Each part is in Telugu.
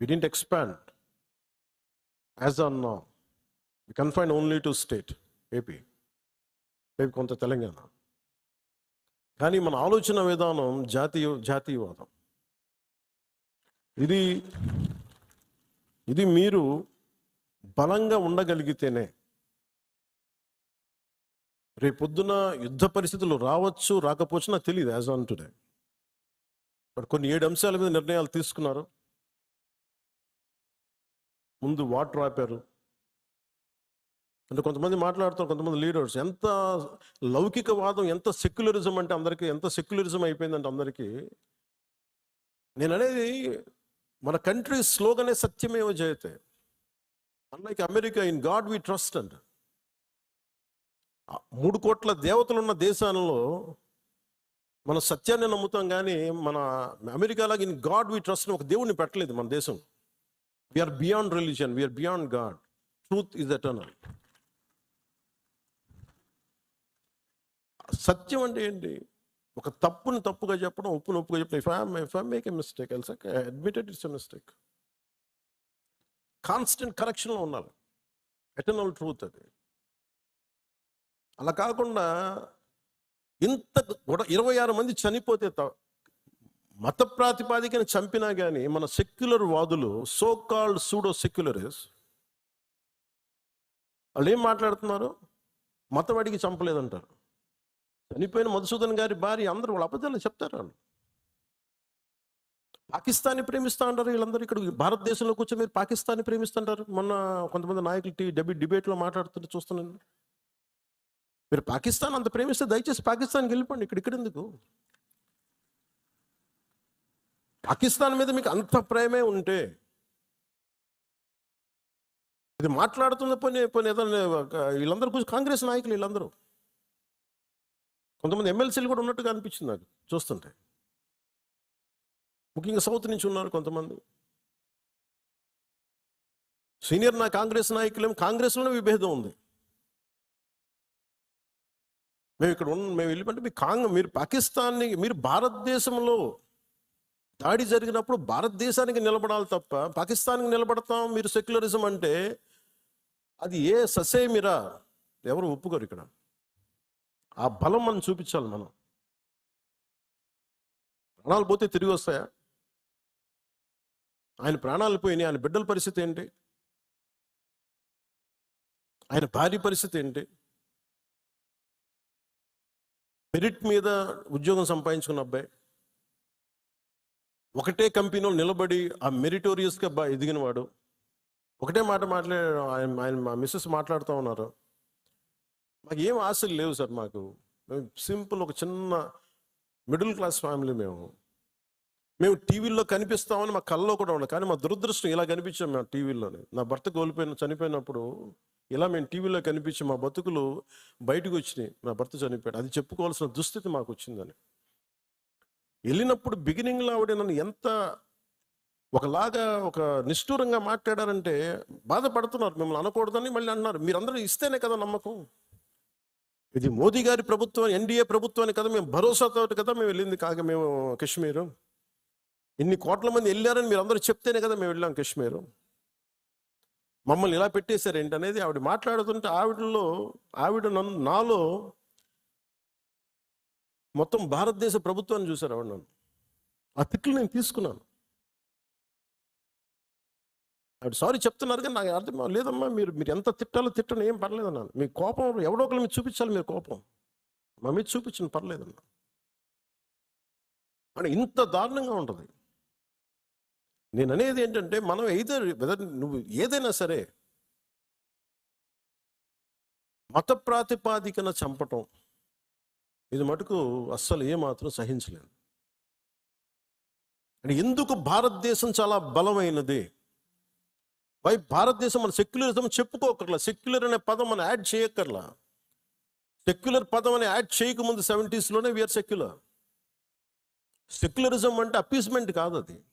We didn't expand. As on now, we confined only to state, AP. maybe కొంత తెలంగాణ కానీ మన ఆలోచన విధానం జాతీయ జాతీయవాదం ఇది ఇది మీరు బలంగా ఉండగలిగితేనే రేపొద్దున యుద్ధ పరిస్థితులు రావచ్చు రాకపోవచ్చు నాకు తెలియదు యాజ్ ఆన్ టుడే బట్ కొన్ని ఏడు అంశాల మీద నిర్ణయాలు తీసుకున్నారు ముందు వాటర్ ఆపారు. అంటే కొంతమంది మాట్లాడుతారు కొంతమంది లీడర్స్. ఎంత లౌకికవాదం ఎంత సెక్యులరిజం అంటే అందరికీ ఎంత సెక్యులరిజం అయిపోయిందంటే అందరికీ నేను అనేది మన కంట్రీ స్లోగనే సత్యమేవ జయతే unlike America in God we trust and మూడు కోట్ల దేవతలు ఉన్న దేశాలలో మన సత్యాన్ని నమ్ముతాం కానీ మన అమెరికాలాగా ఇన్ గాడ్ వి ట్రస్ట్ ఒక దేవుడిని పెట్టలేదు మన దేశం. We are beyond we are beyond God. Truth is eternal సత్యం అంటే ఏంటి? ఒక తప్పును తప్పుగా చెప్పడం ఉప్పును ఉప్పుగా చెప్పడం. If I'm if I make a mistake else admitted it's a mistake constant కరెక్షన్లో ఉండాలి. ఎటర్నల్ ట్రూత్ అది. అలా కాకుండా ఇంత ఇరవై ఆరు మంది చనిపోతే మత ప్రాతిపాదికను చంపినా కానీ మన సెక్యులర్ వాదులు సో కాల్డ్ సూడో సెక్యులరిస్ వాళ్ళు ఏం మాట్లాడుతున్నారు? మతవాడికి చంపలేదంటారు. చనిపోయిన మధుసూదన్ గారి భార్య అందరూ వాళ్ళ అబద్ధాలు చెప్తారు వాళ్ళు. పాకిస్తాన్ని ప్రేమిస్తా అంటారు వీళ్ళందరూ ఇక్కడ. భారతదేశంలో కూర్చొని మీరు పాకిస్తాన్ని ప్రేమిస్తుంటారు? మొన్న కొంతమంది నాయకులు టీ డెబి డిబేట్లో మాట్లాడుతుంటే చూస్తున్నాను. మీరు పాకిస్తాన్ అంత ప్రేమిస్తే దయచేసి పాకిస్తాన్కి వెళ్ళిపోండి. ఇక్కడ ఇక్కడ ఎందుకు? పాకిస్తాన్ మీద మీకు అంత ప్రేమే ఉంటే ఇది మాట్లాడుతున్న పని పని ఏదైనా వీళ్ళందరూ కాంగ్రెస్ నాయకులు వీళ్ళందరూ. కొంతమంది ఎమ్మెల్సీలు కూడా ఉన్నట్టుగా అనిపించింది నాకు చూస్తుంటే. ముఖ్యంగా సౌత్ నుంచి ఉన్నారు కొంతమంది. సీనియర్ నా కాంగ్రెస్ నాయకులేం కాంగ్రెస్లోనే విభేదం ఉంది. మేము ఇక్కడ ఉన్న మేము వెళ్ళిపోతే మీ కాంగ్ మీరు పాకిస్తాన్ని మీరు భారతదేశంలో దాడి జరిగినప్పుడు భారతదేశానికి నిలబడాలి తప్ప పాకిస్తాన్కి నిలబడతాం మీరు సెక్యులరిజం అంటే అది ఏ ససేమిరా? ఎవరు ఒప్పుకోరు ఇక్కడ. ఆ బలం మనం చూపించాలి మనం. ప్రాణాలు పోతే తిరిగి వస్తాయా? ఆయన ప్రాణాలు పోయినాయి. ఆయన బిడ్డల పరిస్థితి ఏంటి? ఆయన భార్య పరిస్థితి ఏంటి? మెరిట్ మీద ఉద్యోగం సంపాదించుకున్న అబ్బాయి ఒకటే కంపెనీలో నిలబడి ఆ మెరిటోరియస్గా బా ఎదిగినవాడు. ఒకటే మాట మాట్లాడాడు ఆయన ఆయన మా మిస్సెస్ మాట్లాడుతూ ఉన్నారు. మాకు ఏం ఆశలు లేవు సార్ మాకు. మేము సింపుల్ ఒక చిన్న మిడిల్ క్లాస్ ఫ్యామిలీ మేము. మేము టీవీల్లో కనిపిస్తామని మా కల్లో కూడా ఉండదు. కానీ మా దురదృష్టం ఇలా కనిపించాం మేము టీవీలోనే నా భర్త కోల్పోయిన చనిపోయినప్పుడు ఇలా మేము టీవీలో కనిపించి మా బతుకులు బయటకు వచ్చినాయి. నా భర్త చనిపోయాడు. అది చెప్పుకోవాల్సిన దుస్థితి మాకు వచ్చిందని. వెళ్ళినప్పుడు బిగినింగ్లో ఆవిడ నన్ను ఎంత ఒకలాగా ఒక నిష్ఠూరంగా మాట్లాడారంటే బాధపడుతున్నారు. మిమ్మల్ని అనకూడదని మళ్ళీ అన్నారు మీరందరూ ఇస్తేనే కదా నమ్మకం. ఇది మోదీ గారి ప్రభుత్వం ఎన్డీఏ ప్రభుత్వాన్ని కదా మేము భరోసాతో కదా మేము వెళ్ళింది కాక మేము కాశ్మీరు. ఇన్ని కోట్ల మంది వెళ్ళారని మీరు అందరూ చెప్తేనే కదా మేము వెళ్ళాం కాశ్మీరు. మమ్మల్ని ఇలా పెట్టేశారు ఏంటనేది అనేది ఆవిడ మాట్లాడుతుంటే ఆవిడలో ఆవిడ నన్ను నాలో మొత్తం భారతదేశ ప్రభుత్వాన్ని చూశారు ఎవరు నన్ను? ఆ తిట్లు నేను తీసుకున్నాను. ఆవిడ సారీ చెప్తున్నారు కానీ నాకు అర్థం లేదమ్మా మీరు మీరు ఎంత తిట్టాలో తిట్టను ఏం పర్లేదు అన్నాను. మీ కోపం ఎవడో ఒకరు మీరు చూపించాలి మీరు కోపం. మా మీద చూపించిన పర్లేదన్నా అంటే ఇంత దారుణంగా ఉంటుంది. నేను అనేది ఏంటంటే మనం ఏదో వెదర్ నువ్వు ఏదైనా సరే మత ప్రాతిపాదికన చంపటం. ఇది మటుకు అస్సలు ఏమాత్రం సహించలేదు. అంటే ఎందుకు భారతదేశం చాలా బలమైనది? వై భారతదేశం మన సెక్యులరిజం చెప్పుకోకర్లా? సెక్యులర్ అనే పదం మనం యాడ్ చేయక్కర్లా సెక్యులర్ పదం అని యాడ్ చేయకముందు సెవెంటీస్లోనే వీఆర్ సెక్యులర్. సెక్యులరిజం అంటే అపీస్మెంట్ కాదు అది.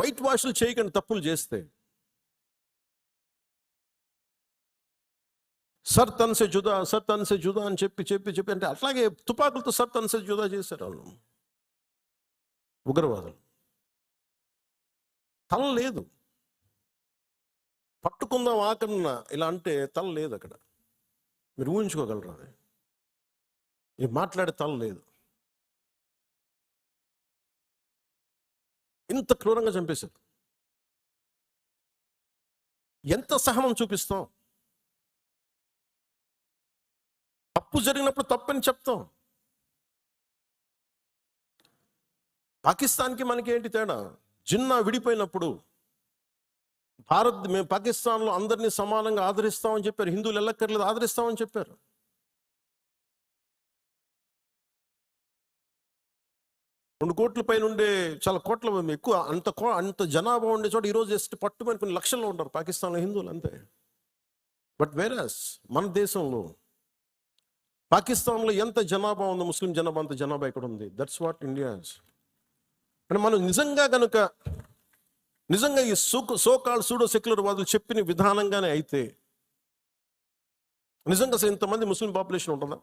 వైట్ వాష్లు చేయకండి తప్పులు చేస్తే. సర్ తన్సే జుదా సర్ తన్సే జుదా అని చెప్పి చెప్పి చెప్పి అంటే అట్లాగే తుపాకులతో సర్ తన్సే జుదా చేశారు వాళ్ళు. ఉగ్రవాదులు. తల లేదు. పట్టుకుందాం ఆకన్నా ఇలా అంటే తల లేదు అక్కడ. మీరు ఊహించుకోగలరా అది? మాట్లాడే తల లేదు. ఇంత క్రూరంగా చంపేశారు. ఎంత సహనం చూపిస్తాం? తప్పు జరిగినప్పుడు తప్పని చెప్తాం. పాకిస్తాన్కి మనకి ఏంటి తేడా? జిన్నా విడిపోయినప్పుడు భారత్ మేము పాకిస్తాన్లో అందరినీ సమానంగా ఆదరిస్తామని చెప్పారు. హిందువులు ఎల్లక్కర్లేదు ఆదరిస్తామని చెప్పారు. రెండు కోట్ల పైన ఉండే చాలా కోట్ల ఎక్కువ అంత కో- అంత జనాభా ఉండే చోట ఈరోజు జస్ట్ పట్టుమని కొన్ని లక్షల్లో ఉంటారు పాకిస్తాన్లో హిందువులు అంతే బట్ వేరస్ మన దేశంలో పాకిస్తాన్లో ఎంత జనాభా ఉందో? ముస్లిం జనాభా అంత జనాభా ఇక్కడ ఉంది? దట్స్ వాట్ ఇండియా అంటే మనం నిజంగా కనుక నిజంగా ఈ సో సోకాల్ సూడో సెక్యులర్ వాదులు చెప్పిన విధానంగానే అయితే నిజంగా అసలు ఇంతమంది ముస్లిం పాపులేషన్ ఉంటుందా?